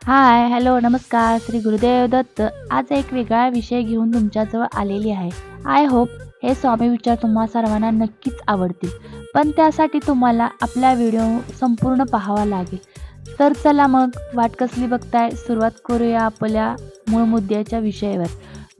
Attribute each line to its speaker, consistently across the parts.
Speaker 1: हाय, hello, नमस्कार. श्री गुरुदेव दत्त. आज एक वेगळा विषय घेऊन तुमच्याजवळ आलेली आहे. आय होप हे स्वामी विचार तुम्हा सर्वांना नक्कीच आवडतील. पण त्यासाठी तुम्हाला आपला व्हिडिओ संपूर्ण पाहावा लागेल. तर चला मग वाट कसली बघताय? सुरुवात करूया आपल्या मूळ मुद्द्याच्या विषयावर.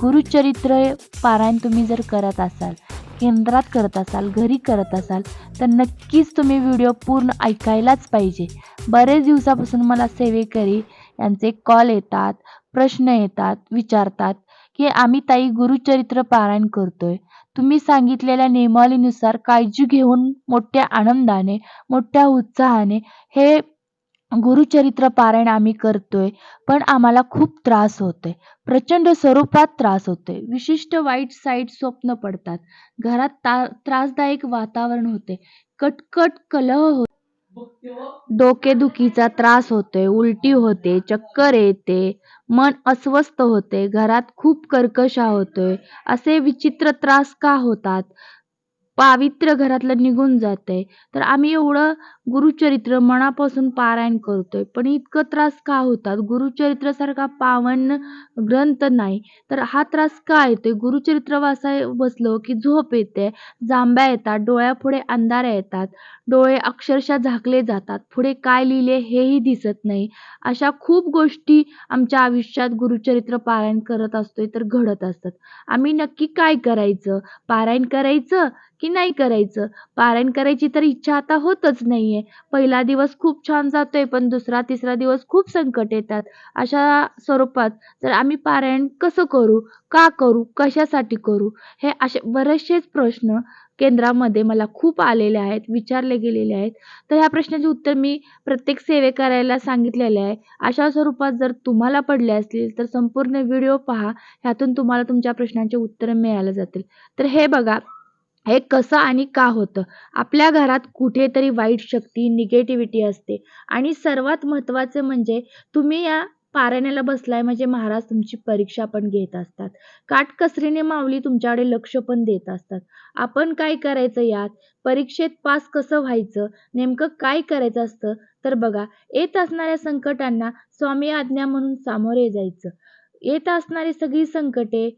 Speaker 1: गुरुचरित्र पारायण तुम्ही जर करत असाल, केंद्रात करत असाल, घरी करत असाल, तर नक्कीच तुम्ही व्हिडिओ पूर्ण ऐकायलाच पाहिजे. बरेच दिवसापासून मला सेवेकरी त्यांचे कॉल येतात, प्रश्न येतात, विचारतात, की आम्ही ताई गुरुचरित्र पारायण करतोय. तुम्ही सांगितलेल्या नियमावलीनुसार काळजी घेऊन मोठ्या आनंदाने, मोठ्या उत्साहाने हे गुरुचरित्र पारायण आम्ही करतोय. पण आम्हाला खूप त्रास होतोय. प्रचंड स्वरूपात त्रास होतोय. विशिष्ट वाईट साईट स्वप्न पडतात. घरात ता त्रासदायक वातावरण होते. कटकट कलह होतो. डोकेदुखीचा त्रास होतोय. उलटी होते. चक्कर येते. मन अस्वस्थ होते. घरात खूप कर्कश होतोय. असे विचित्र त्रास का होतात? पावित्र्य घरातलं निघून जातंय. तर आम्ही एवढं गुरुचरित्र मनापासून पारायण करतोय. पण इतकं त्रास का होतात? गुरुचरित्रासारखा पावन ग्रंथ नाही. तर हा त्रास का येतोय? गुरुचरित्र वाचाय बसलो की झोप येते. जांभ्या येतात. डोळ्यापुढे अंधाऱ्या येतात. डोळे अक्षरशः झाकले जातात. पुढे काय लिहिले हेही दिसत नाही. अशा खूप गोष्टी आमच्या आयुष्यात गुरुचरित्र पारायण करत असतोय तर घडत असतात. आम्ही नक्की काय करायचं? पारायण करायचं की नाही करायचं? पारायण करायची तर इच्छा आता होतच नाहीये. पहिला दिवस खूप छान जातोय पण दुसरा, तिसरा दिवस खूप संकट येतात. अशा स्वरूपात तर आम्ही पारायण कसं करू? का करू? कशासाठी करू? हे असे बरेचसेच प्रश्न केंद्रामध्ये मला खूप आलेले आहेत, विचारले गेलेले आहेत. तर ह्या प्रश्नाचे उत्तर मी प्रत्येक सेवे करायला सांगितलेले आहे. अशा स्वरूपात जर तुम्हाला पडले असतील तर संपूर्ण व्हिडिओ पहा. ह्यातून तुम्हाला तुमच्या प्रश्नांचे उत्तर मिळाली जातील. तर हे बघा, हे कसं आणि का होतं? आपल्या घरात कुठेतरी वाईट शक्ती, निगेटिव्हिटी असते आणि सर्वात महत्त्वाचे म्हणजे तुम्ही या पारायणाला बसलाय म्हणजे महाराज तुमची परीक्षा पण घेत असतात. काटकसरीने माऊली तुमच्याकडे लक्ष पण देत असतात. आपण काय करायचं यात? परीक्षेत पास कसं व्हायचं? नेमकं काय करायचं असतं? तर बघा, येत असणाऱ्या संकटांना स्वामी आज्ञा म्हणून सामोरे जायचं. येत असणारी सगळी संकटे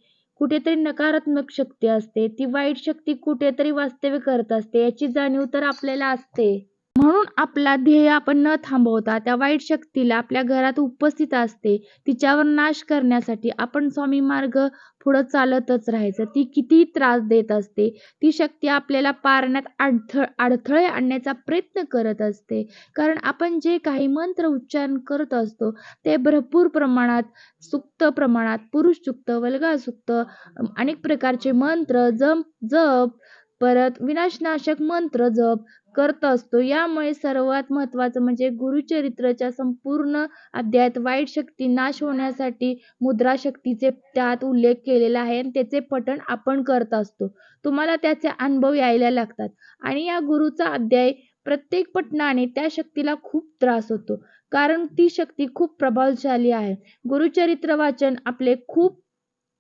Speaker 1: कुठेतरी नकारात्मक शक्ती असते. ती वाईट शक्ती कुठेतरी वास्तव्य करत असते. याची जाणीव तर आपल्याला असते. म्हणून आपला ध्येय आपण न थांबवता त्या वाईट शक्तीला आपल्या घरात उपस्थित असते. तिच्यावर नाश करण्यासाठी आपण स्वामी मार्ग पुढं चालतच राहायचं. ती कितीही त्रास देत असते. ती शक्ती आपल्याला पारण्यात अडथळ अडथळे आणण्याचा प्रयत्न करत असते. कारण आपण जे काही मंत्र उच्चारण करत असतो ते भरपूर प्रमाणात, सुक्त प्रमाणात, पुरुष सुक्त, वल्गा सुक्त, अनेक प्रकारचे मंत्र, जप जप परत विनाशनाशक मंत्र जप करत असतो. यामुळे सर्वात महत्त्वाचं म्हणजे गुरुचरित्राच्या संपूर्ण अध्यायात वाईट शक्ती नाश होण्यासाठी मुद्रा शक्तीचे त्यात उल्लेख केलेला आहे आणि त्याचे पठण आपण करत असतो. तुम्हाला त्याचे अनुभव यायला लागतात आणि या गुरुचा अध्याय प्रत्येक पठणाने त्या शक्तीला खूप त्रास होतो. कारण ती शक्ती खूप प्रभावशाली आहे. गुरुचरित्र वाचन आपले खूप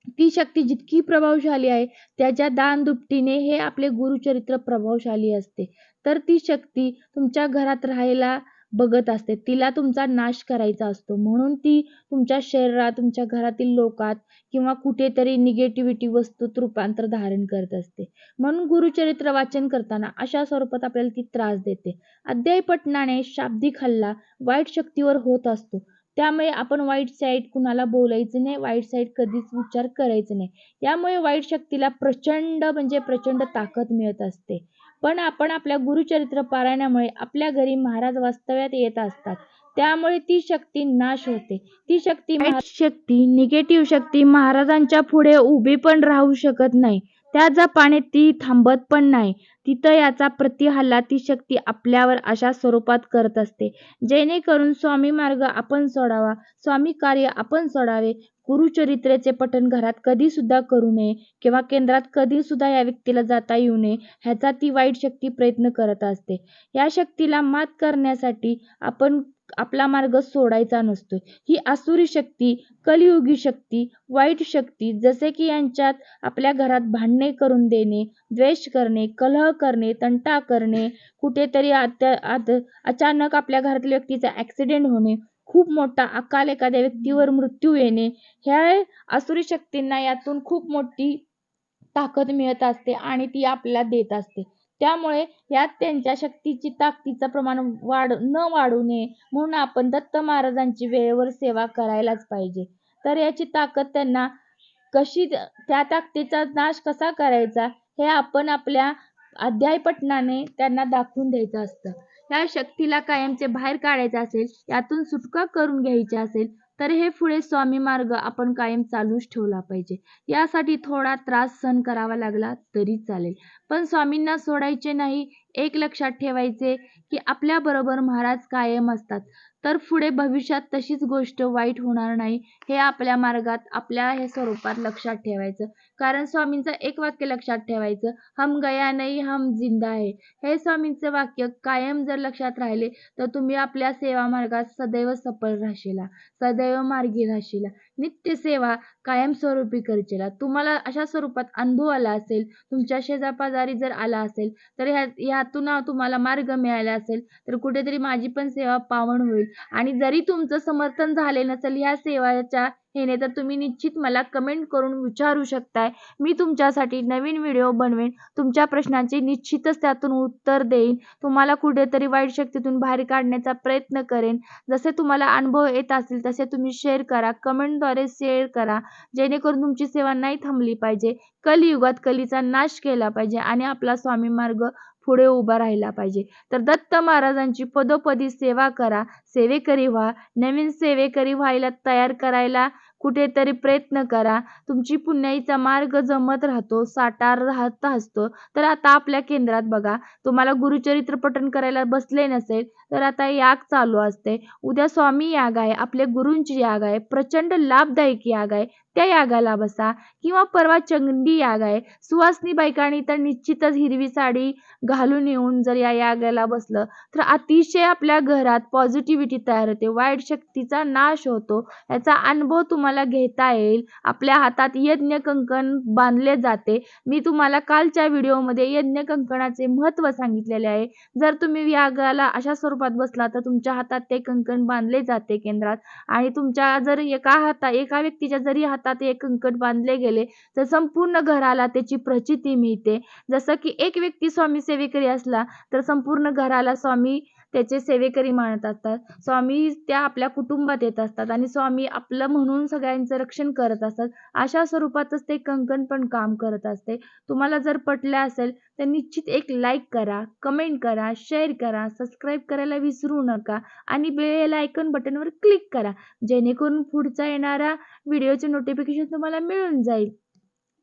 Speaker 1: ती शक्ती जितकी प्रभावशाली आहे त्याच्या दानदुपटीने हे आपले गुरुचरित्र प्रभावशाली असते. तर ती शक्ती तुमच्या घरात राहायला बघत असते. तिला तुमचा नाश करायचा असतो. म्हणून ती तुमच्या शरीरात, तुमच्या घरातील लोकात किंवा कुठेतरी निगेटिव्हिटी वस्तूत रूपांतर धारण करत असते. म्हणून गुरुचरित्र वाचन करताना अशा स्वरूपात आपल्याला ती त्रास देते. अध्याय पठणाने शाब्दिक हल्ला वाईट शक्तीवर होत असतो. त्यामुळे आपण वाईट साईड कुणाला बोलायचं नाही. वाईट साईड कधीच विचार करायचं नाही. यामुळे वाईट शक्तीला प्रचंड म्हणजे प्रचंड ताकद मिळत असते. पण आपण आपल्या गुरुचरित्र पारायणामुळे आपल्या घरी महाराज वास्तव्यात येत असतात. त्यामुळे ती शक्ती नाश होते. ती शक्ती शक्ती, निगेटिव्ह शक्ती महाराजांच्या पुढे उभी पण राहू शकत नाही. त्या जपाने ती थांबत पण नाही. तिथं याचा प्रतिहल्ला ती शक्ती आपल्यावर अशा स्वरूपात करत असते. जेणेकरून स्वामी मार्ग आपण सोडावा, स्वामी कार्य आपण सोडावे. गुरुचरित्राचे पठण घरात कधीसुद्धा करू नये किंवा केंद्रात कधीसुद्धा या व्यक्तीला जाता येऊ नये ह्याचा ती वाईट शक्ती प्रयत्न करत असते. या शक्तीला मात करण्यासाठी आपण आपला मार्ग सोडायचा नसतो. ही आसुरी शक्ती, कलियुगी शक्ती, वाईट शक्ती जसे की यांच्यात आपल्या घरात भांडणे करून देणे, द्वेष करणे, कलह करणे, तंटा करणे, कुठेतरी अचानक आपल्या घरातल्या व्यक्तीचा ॲक्सिडेंट होणे, खूप मोठा अकाल एखाद्या व्यक्तीवर मृत्यू येणे ह्या आसुरी शक्तींना यातून खूप मोठी ताकद मिळत असते आणि ती आपल्याला देत असते त्यामुळे यात त्यांच्या शक्तीची ताकदीचं प्रमाण वाढ न वाढू नये म्हणून आपण दत्त महाराजांची वेळेवर सेवा करायलाच पाहिजे. तर याची ताकद त्यांना कशी त्या ताकदीचा नाश कसा करायचा हे आपण आपल्या अध्याय पठणाने त्यांना दाखवून द्यायचं असतं. या शक्तीला कायमचे बाहेर काढायचं असेल यातून सुटका करून घ्यायची असेल तर हे पुढे स्वामी मार्ग आपण कायम चालूच ठेवला पाहिजे. यासाठी थोडा त्रास सहन करावा लागला तरी चालेल. पण स्वामींना सोडायचे नाही एक लक्षात ठेवायचे की आपल्याबरोबर महाराज कायम असतात. तर पुढे भविष्यात तशीच गोष्ट वाईट होणार नाही हे आपल्या मार्गात आपल्या हे स्वरूपात लक्षात ठेवायचं. कारण स्वामींचं एक वाक्य लक्षात ठेवायचं हम गया नाही हम जिंदा आहे हे स्वामींचं वाक्य कायम जर लक्षात राहिले तर तुम्ही आपल्या सेवा मार्गात सदैव सफल राहशीला सदैव मार्गी राहशीला नित्य सेवा कायमस्वरूपी करचेला तुम्हाला अशा स्वरूपात अनुभव आला असेल तुमच्या शेजापाजारी जर आला असेल तर ह्या ह्यातून तुम्हाला मार्ग मिळाला असेल तर कुठेतरी माझी पण सेवा पावन होईल. आणि जरी तुमचं समर्थन झाले नसेल ह्या सेवाच्या हेने तर तुम्ही निश्चित मला कमेंट करून विचारू शकताय. मी तुमच्यासाठी नवीन व्हिडिओ बनवेन. तुमच्या प्रश्नांचे निश्चितच त्यातून उत्तर देईन. तुम्हाला कुठेतरी वाईट शक्तीतून बाहेर काढण्याचा प्रयत्न करेन. जसे तुम्हाला अनुभव येत असतील तसे तुम्ही शेअर करा. कमेंटद्वारे शेअर करा. जेणेकरून तुमची सेवा नाही थांबली पाहिजे. कलियुगात कलीचा नाश केला पाहिजे आणि आपला स्वामी मार्ग पुढे उभा राहिला पाहिजे. तर दत्त महाराजांची पदोपदी सेवा करा. सेवेकरी व्हा. नवीन सेवेकरी व्हायला तयार करायला कुठेतरी प्रयत्न करा. तुमची पुण्याईचा मार्ग जमत राहतो साठार राहत असतो. तर आता आपल्या केंद्रात बघा. तुम्हाला गुरुचरित्र पठण करायला बसले नसेल तर आता याग चालू असते. उद्या स्वामी याग आहे आपल्या गुरूंची याग आहे. प्रचंड लाभदायक याग आहे. त्या यागाला बसा. किंवा परवा चंगडी याग आहे. सुवासनी बायकांनी तर निश्चितच हिरवी साडी घालून येऊन जर या यागाला बसलं तर अतिशय आपल्या घरात पॉझिटिव्हिटी तयार होते. वाईट शक्तीचा नाश होतो. याचा अनुभव तुम्हाला घेता येईल. आपल्या हातात यज्ञ कंकण बांधले जाते. मी तुम्हाला कालच्या व्हिडिओमध्ये यज्ञ कंकणाचे महत्त्व सांगितलेले आहे. जर तुम्ही यागाला अशा स्वरूपात बसला तर तुमच्या हातात ते कंकण बांधले जाते केंद्रात. आणि तुमच्या जर एका हाता एका व्यक्तीच्या जरी हातात एक कंकण बांधले गेले तर संपूर्ण घराला त्याची प्रचिती मिळते. जसं की एक व्यक्ती स्वामी सेवेकरी असला तर संपूर्ण घराला स्वामी त्याचे सेवेकरी मानत असतात. स्वामी त्या आपल्या कुटुंबात येत असतात आणि स्वामी आपलं म्हणून सगळ्यांचं रक्षण करत असतात. अशा स्वरूपातच ते कंकण पण काम करत असते. तुम्हाला जर पटलं असेल तर निश्चित एक लाईक करा कमेंट करा शेअर करा सबस्क्राईब करायला विसरू नका आणि बेल आयकॉन बटनवर क्लिक करा. जेणेकरून पुढचा येणारा व्हिडिओचे नोटिफिकेशन तुम्हाला मिळून जाईल.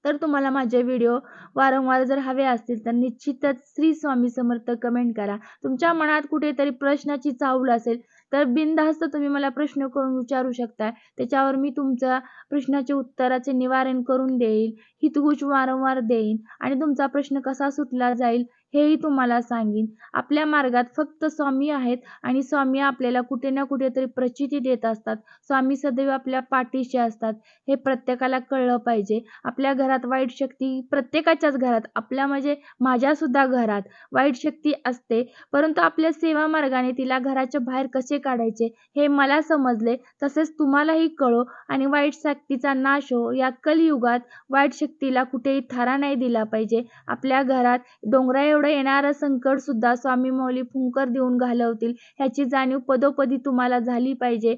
Speaker 1: तर तुम्हाला माझे व्हिडिओ वारंवार जर हवे असतील तर निश्चितच श्री स्वामी समर्थ कमेंट करा. तुमच्या मनात कुठेतरी प्रश्नाची चाहूल असेल तर बिनधास्त तुम्ही मला प्रश्न करून विचारू शकता त्याच्यावर मी तुमच्या प्रश्नाचे उत्तराचे निवारण करून देईल हितगुज वारंवार देईन आणि तुमचा प्रश्न कसा सुटला जाईल हेही तुम्हाला सांगीन. आपल्या मार्गात फक्त स्वामी आहेत आणि स्वामी आपल्याला कुठे ना कुठेतरी प्रचिती देत असतात. स्वामी सदैव आपल्या पाठीशी असतात. हे प्रत्येकाला कळलं पाहिजे. आपल्या घरात वाईट शक्ती प्रत्येकाच्याच घरात आपल्या म्हणजे माझ्यासुद्धा घरात वाईट शक्ती असते. परंतु आपल्या सेवा मार्गाने तिला घराच्या बाहेर कसे काढायचे हे मला समजले. तसेच तुम्हालाही कळो आणि वाईट शक्तीचा नाश हो. या कलयुगात वाईट शक्तीला कुठेही थारा नाही दिला पाहिजे. आपल्या घरात डोंगरा एवढं येणारं संकट सुद्धा स्वामी माऊली फुंकर देऊन घालवतील. ह्याची जाणीव पदोपदी तुम्हाला झाली पाहिजे.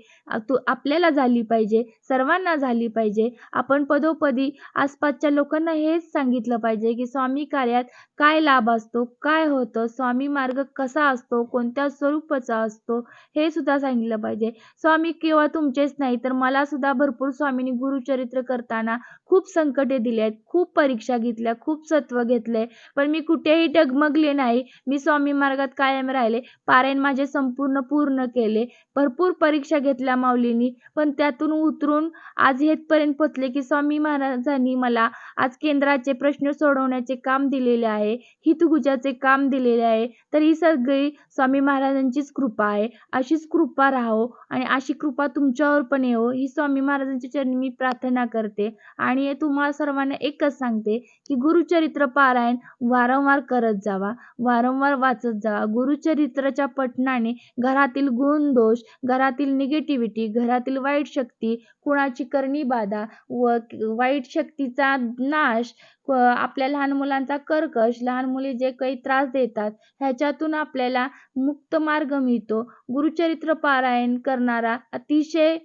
Speaker 1: तू आपल्याला झाली पाहिजे. सर्वांना झाली पाहिजे. आपण पदोपदी आसपासच्या लोकांना हेच सांगितलं पाहिजे की स्वामी कार्यात काय लाभ असतो काय होतं स्वामी मार्ग कसा असतो कोणत्या स्वरूपाचा असतो हे सुद्धा सांगितलं पाहिजे. स्वामी केवळ तुमचेच नाही तर मला सुद्धा भरपूर स्वामींनी गुरुचरित्र करताना खूप संकटे दिली आहेत खूप परीक्षा घेतल्या खूप सत्व घेतले. पण मी कुठेही डगमगले नाही. मी स्वामी मार्गात कायम राहिले. पारायण माझे संपूर्ण पूर्ण केले. भरपूर परीक्षा घेतल्या माऊलींनी. पण त्यातून उतरून आज हेतपर्यंत पोचले की स्वामी महाराजांनी मला आज केंद्राचे प्रश्न सोडवण्याचे काम दिलेले आहे. हितगुजाचे काम दिलेले आहे. तर ही सगळी स्वामी महाराजांचीच कृपा आहे. अशीच कृपा राहो आणि अशी कृपा तुमच्यावर पण येवो. ही स्वामी महाराजांच्या चरणी मी प्रार्थना करते आणि तुम्हाला सर्वांना एकच सांगते की गुरुचरित्र पारायण वारंवार करत जावा. वारंवार वाचत जावा. गुरुचरित्राच्या पठणाने घरातील गुणदोष घरातील निगेटिव्हिटी घरातील वाईट शक्ती कुणाची करणी बाधा व वाईट शक्तीचा नाश आपल्या लहान मुलांचा कर्कश लहान मुली जे काही त्रास देतात ह्याच्यातून आपल्याला मुक्त मार्ग मिळतो. गुरुचरित्र पारायण करणारा अतिशय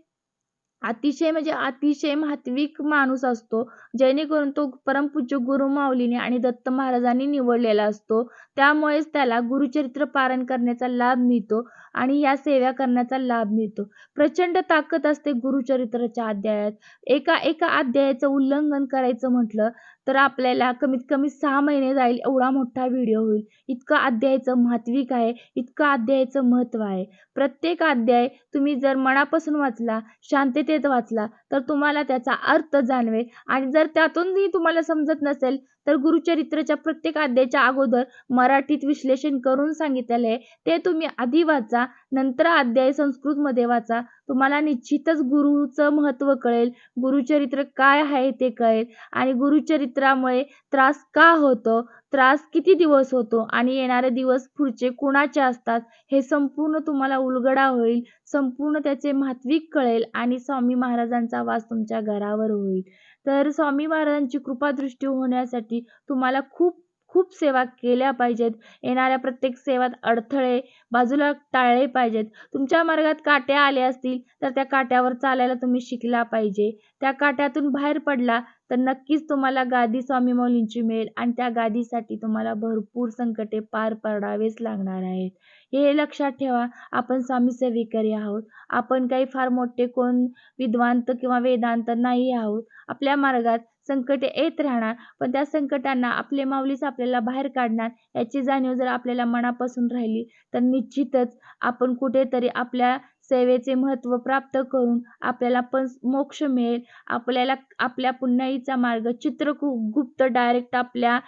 Speaker 1: अतिशय म्हणजे अतिशय महत्विक माणूस असतो. जेणेकरून तो परमपूज्य गुरुमाऊलीने आणि दत्त महाराजांनी निवडलेला असतो. त्यामुळेच त्याला गुरुचरित्र पारण करण्याचा लाभ मिळतो आणि या सेवा करण्याचा लाभ मिळतो. प्रचंड ताकद असते गुरुचरित्राच्या अध्यायात. एका एका अध्यायाचं उल्लंघन करायचं म्हटलं तर आपल्याला कमीत कमी सहा महिने जाईल एवढा मोठा व्हिडिओ होईल. इतकं अध्यायाचं महत्विक आहे इतकं अध्यायाचं महत्त्व आहे. प्रत्येक अध्याय तुम्ही जर मनापासून वाचला शांततेत वाचला तर तुम्हाला त्याचा अर्थ जाणवेल. आणि जर त्यातूनही तुम्हाला समजत नसेल तर गुरुचरित्रच्या प्रत्येक अध्यायाच्या अगोदर मराठीत विश्लेषण करून सांगितलेलं आहे. ते तुम्ही आधी वाचा नंतर अध्याय संस्कृतमध्ये वाचा. तुम्हाला निश्चितच गुरुचं महत्त्व कळेल गुरुचरित्र काय आहे ते कळेल आणि गुरुचरित्रामुळे त्रास का होतो त्रास किती दिवस होतो आणि येणारे दिवस पुढचे कुणाचे असतात हे संपूर्ण तुम्हाला उलगडा होईल संपूर्ण त्याचे महत्विक कळेल आणि स्वामी महाराजांचा वास तुमच्या घरावर होईल. तर स्वामी महाराजांची कृपादृष्टी होण्यासाठी तुम्हाला खूप खूप सेवा केल्या पाहिजेत. येणाऱ्या प्रत्येक सेवात अडथळे बाजूला टाळले पाहिजेत. तुमच्या मार्गात काट्या आल्या असतील तर त्या काट्यावर चालायला तुम्ही शिकला पाहिजे. त्या काट्यातून बाहेर पडला तर नक्कीच तुम्हाला गादी स्वामी मौलींची मिळेल आणि त्या गादीसाठी तुम्हाला भरपूर संकटे पार पाडावेच लागणार आहेत. हे लक्षात ठेवा आपण स्वामी सेविकारी आहोत. आपण काही फार मोठे कोण विद्वांत किंवा वेदांत नाही आहोत. आपल्या मार्गात संकटे येत राहणार पण त्या संकटांना आपले माऊलीच आपल्याला बाहेर काढणार याची जाणीव जर आपल्याला मनापासून राहिली तर निश्चितच आपण कुठेतरी आपल्या सेवेचे महत्त्व प्राप्त करून आपल्याला पण मोक्ष मिळेल. आपल्याला आपल्या पुण्याईचा मार्ग चित्रगुप्त डायरेक्ट आपल्या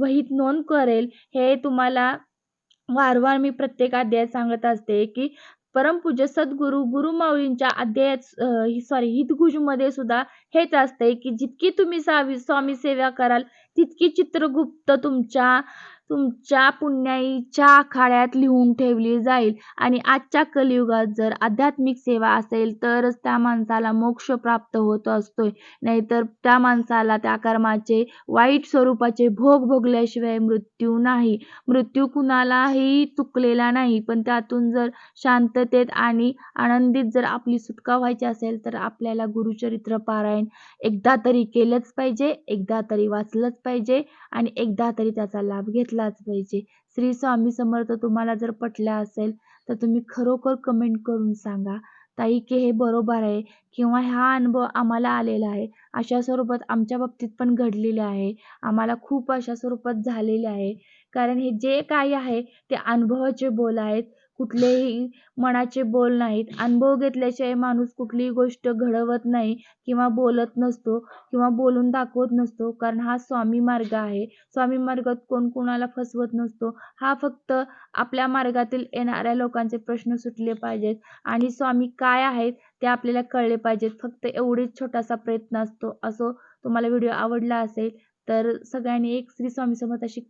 Speaker 1: वहीत नोंद करेल. हे तुम्हाला वारंवार मी प्रत्येक अध्यायात सांगत असते की परमपूज्य सद्गुरू गुरुमाऊलींच्या अध्यायात सॉरी हितगुजमध्ये सुद्धा हेच असते की जितकी तुम्ही सावी स्वामी सेवा कराल तितकी चित्रगुप्त तुमच्या तुमच्या पुण्याईच्या आखाड्यात लिहून ठेवली जाईल. आणि आजच्या कलियुगात जर आध्यात्मिक सेवा असेल तरच त्या माणसाला मोक्ष प्राप्त होत असतोय. नाहीतर त्या माणसाला त्या कर्माचे वाईट स्वरूपाचे भोग भोगल्याशिवाय मृत्यू नाही. मृत्यू कुणालाही चुकलेला नाही. पण त्यातून जर शांततेत आणि आनंदीत जर आपली सुटका व्हायची असेल तर आपल्याला गुरुचरित्र पारायण एकदा तरी केलंच पाहिजे एकदा तरी वाचलंच पाहिजे पाहिजे आणि एकदा तरी त्याचा लाभ घेतलाच पाहिजे. श्री स्वामी समर्थ तुम्हाला जर पटलं असेल तर तुम्ही खरोखर कमेंट करून सांगा. ताई की हे बरोबर आहे किंवा हा अनुभव आम्हाला आलेला आहे. अशा स्वरूपात आमच्या बाबतीत पण घडलेले आहे. आम्हाला खूप अशा स्वरूपात झालेले आहे. कारण हे जे काही आहे ते अनुभवाचे बोल आहेत. कुठलेही मनाचे बोल नाहीत. अनुभव घेतल्याशिवाय माणूस कुठलीही गोष्ट घडवत नाही किंवा बोलत नसतो किंवा बोलून दाखवत नसतो. कारण हा स्वामी मार्ग आहे. स्वामी मार्गात कोण कोणाला फसवत नसतो. हा फक्त आपल्या मार्गातील येणाऱ्या लोकांचे प्रश्न सुटले पाहिजेत. आणि स्वामी काय आहेत ते आपल्याला कळले पाहिजेत. फक्त एवढीच छोटासा प्रयत्न असतो. असो तुम्हाला व्हिडिओ आवडला असेल तर सगळ्यांनी एक श्री स्वामी समर्थ अशी